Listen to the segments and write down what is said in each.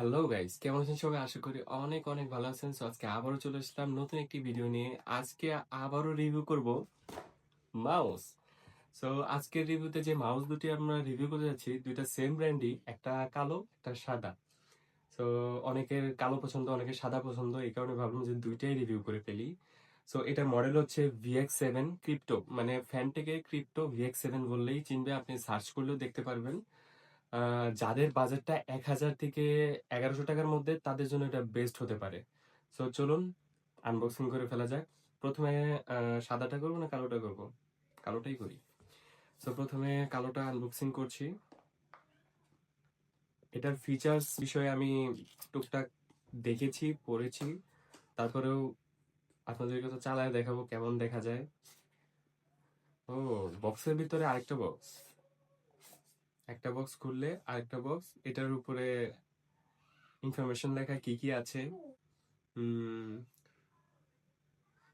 Hello guys কেমন আছেন সবাই? আশা করি অনেক অনেক ভালো আছেন। সো আজকে আবারও চলে আসলাম নতুন একটি ভিডিও নিয়ে। আজকে আবারও রিভিউ করব মাউস সো আজকের রিভিউতে যে মাউস দুটি আমরা রিভিউ করতে যাচ্ছি, দুইটা সেম ব্র্যান্ডই একটা কালো, একটা সাদা। সো অনেকের কালো পছন্দ, অনেকের সাদা পছন্দ, এই কারণে ভাবলাম যে দুইটাই রিভিউ করে ফেলি। সো এটার মডেল হচ্ছে ভিএক্স সেভেন ক্রিপ্টো মানে ফ্যান থেকে ক্রিপ্টো ভিএক্স সেভেন বললেই চিনবে, আপনি সার্চ করলেও দেখতে পারবেন। যাদের বাজেটটা এক হাজার থেকে এগারোশো টাকার মধ্যে তাদের জন্য এটা বেস্ট হতে পারে। সো চলুন আনবক্সিং করে ফেলা যাক। প্রথমে সাদাটা করব না কালোটা করব? কালোটাই করি। সো প্রথমে কালোটা আনবক্সিং করছি। এটার ফিচার্স বিষয়ে আমি টুকটাক দেখেছি, পড়েছি। তারপরেও আপনাদেরকে তো চালায় দেখাবো কেমন দেখা যায়। ও বক্সের ভিতরে আরেকটা বক্স একটা বক্স খুললে আরেকটা বক্স এটার উপরে ইনফরমেশন লেখা কি কি আছে?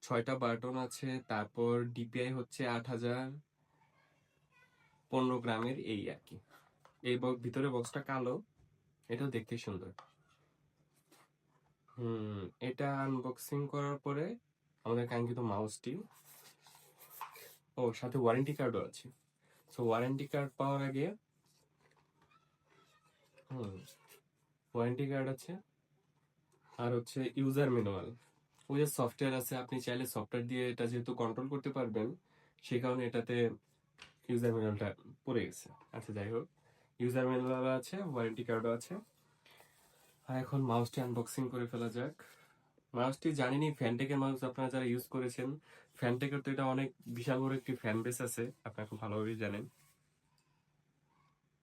ছয়টা বাটন আছে, তারপর ডিপিআই হচ্ছে আট হাজার পনেরো গ্রামের এই আর কি। এই ভিতরে বক্সটা কালো, এটাও দেখতে সুন্দর। হুম, এটা আনবক্সিং করার পরে আমাদের কাঙ্ক্ষিত মাউসটি ও, সাথে ওয়ারেন্টি কার্ডও আছে। সো ওয়ারেন্টি কার্ড পাওয়ার আগে হুম ওয়ারেন্টি কার্ড আছে। আর হচ্ছে ইউজার ম্যানুয়াল ওই যে সফটওয়্যার আছে, আপনি চাইলে সফটওয়্যার দিয়ে এটা যেহেতু কন্ট্রোল করতে পারবেন, সেই কারণে এটাতে ইউজার ম্যানুয়ালটা পড়ে গেছে। আচ্ছা যাই হোক। ইউজার ম্যানুয়াল আছে ওয়ারেন্টি কার্ডও আছে। আর এখন মাউসটি আনবক্সিং করে ফেলা যাক। মাউসটি জানিনি ফ্যানটেকের মাউস আপনারা যারা ইউজ করেছেন ফ্যানটেকের তো এটা অনেক বিশাল বড় একটি ফ্যান বেস আছে, আপনারা খুব ভালোভাবেই জানেন।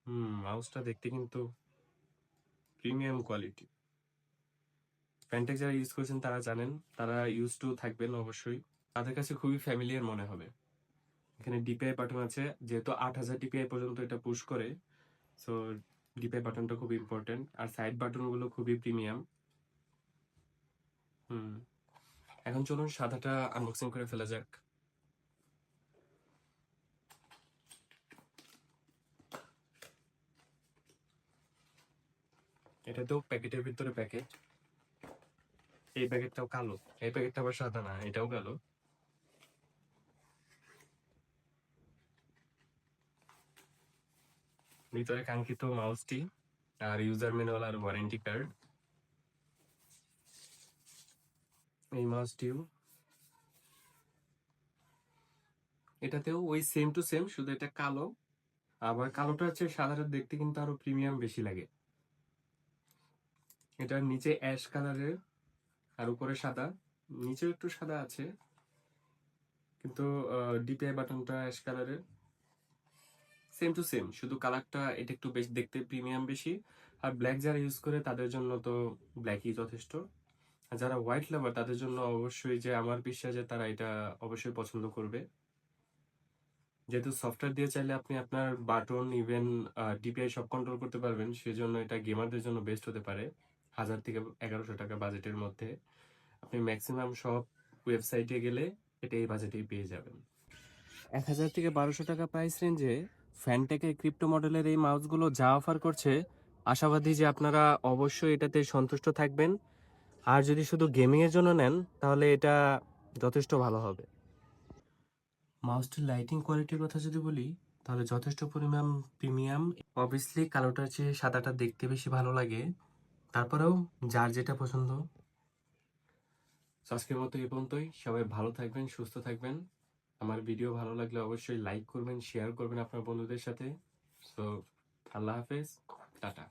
হুম মাউসটা দেখতে কিন্তু প্রিমিয়াম কোয়ালিটি ফ্যানটেক যারা ইউজ করেছেন তারা জানেন, তারা ইউজ টু থাকবেন অবশ্যই। তাদের কাছে খুবই ফ্যামিলিয়ার মনে হবে। এখানে ডিপিআই বাটন আছে, যেহেতু আট হাজার ডিপিআই পর্যন্ত এটা পুশ করে সো ডিপিআই বাটনটা খুব ইম্পর্টেন্ট আর সাইড বাটনগুলো খুবই প্রিমিয়াম হুম। এখন চলুন সাদাটা আনবক্সিং করে ফেলা যাক। এটা তো প্যাকেটের ভিতরে প্যাকেট। এই প্যাকেটটাও কালো। এই প্যাকেটটা আবার সাদা না, এটাও কালো। ভিতরে কাঙ্ক্ষিত মাউসটি আর ইউজার ম্যানুয়াল আর ওয়ারেন্টি কার্ড এই মাউসটিও এটাতেও ওই সেম টু সেম শুধু এটা কালো। আবার কালোটা হচ্ছে সাদাটা দেখতে কিন্তু আরও প্রিমিয়াম বেশি লাগে। এটার নিচে অ্যাশ কালারের আর উপরে সাদা। নিচেও একটু সাদা আছে, কিন্তু ডিপিআই বাটনটা অ্যাশ কালারের। সেম টু সেম শুধু কালারটা এটা একটু বেশি দেখতে প্রিমিয়াম বেশি। আর ব্ল্যাক যারা ইউজ করে তাদের জন্য তো ব্ল্যাকই যথেষ্ট। আর যারা হোয়াইট লাভার তাদের জন্য অবশ্যই যে আমার বিশ্বাস যে তারা এটা অবশ্যই পছন্দ করবে। যেহেতু সফটওয়্যার দিয়ে চাইলে আপনি আপনার বাটন ইভেন ডিপিআই সব কন্ট্রোল করতে পারবেন, সেজন্য এটা গেমারদের জন্য বেস্ট হতে পারে। হাজার থেকে এগারোশো টাকা বাজেটের মধ্যে। আপনি ম্যাক্সিমাম সব ওয়েবসাইটে গেলে এটা এই বাজেটেই পেয়ে যাবেন। এক হাজার থেকে বারোশো টাকা প্রাইস রেঞ্জে ফ্যানটেকের ক্রিপ্টো মডেলের এই মাউসগুলো যা অফার করছে, আশাবাদী যে আপনারা অবশ্যই এটাতে সন্তুষ্ট থাকবেন। আর যদি শুধু গেমিংয়ের জন্য নেন, তাহলে এটা যথেষ্ট ভালো হবে। মাউসটির লাইটিং কোয়ালিটির কথা যদি বলি, তাহলে যথেষ্ট পরিমাণ প্রিমিয়াম অবভিয়াসলি কালোটার চেয়ে সাদাটা দেখতে বেশি ভালো লাগে। তারপরেও যার যেটা পছন্দ। আজকের মতো এই পর্যন্তই। সবাই ভালো থাকবেন, সুস্থ থাকবেন। আমার ভিডিও ভালো লাগলে অবশ্যই লাইক করবেন শেয়ার করবেন আপনার বন্ধুদের সাথে। সো আল্লাহ হাফেজ, টাটা।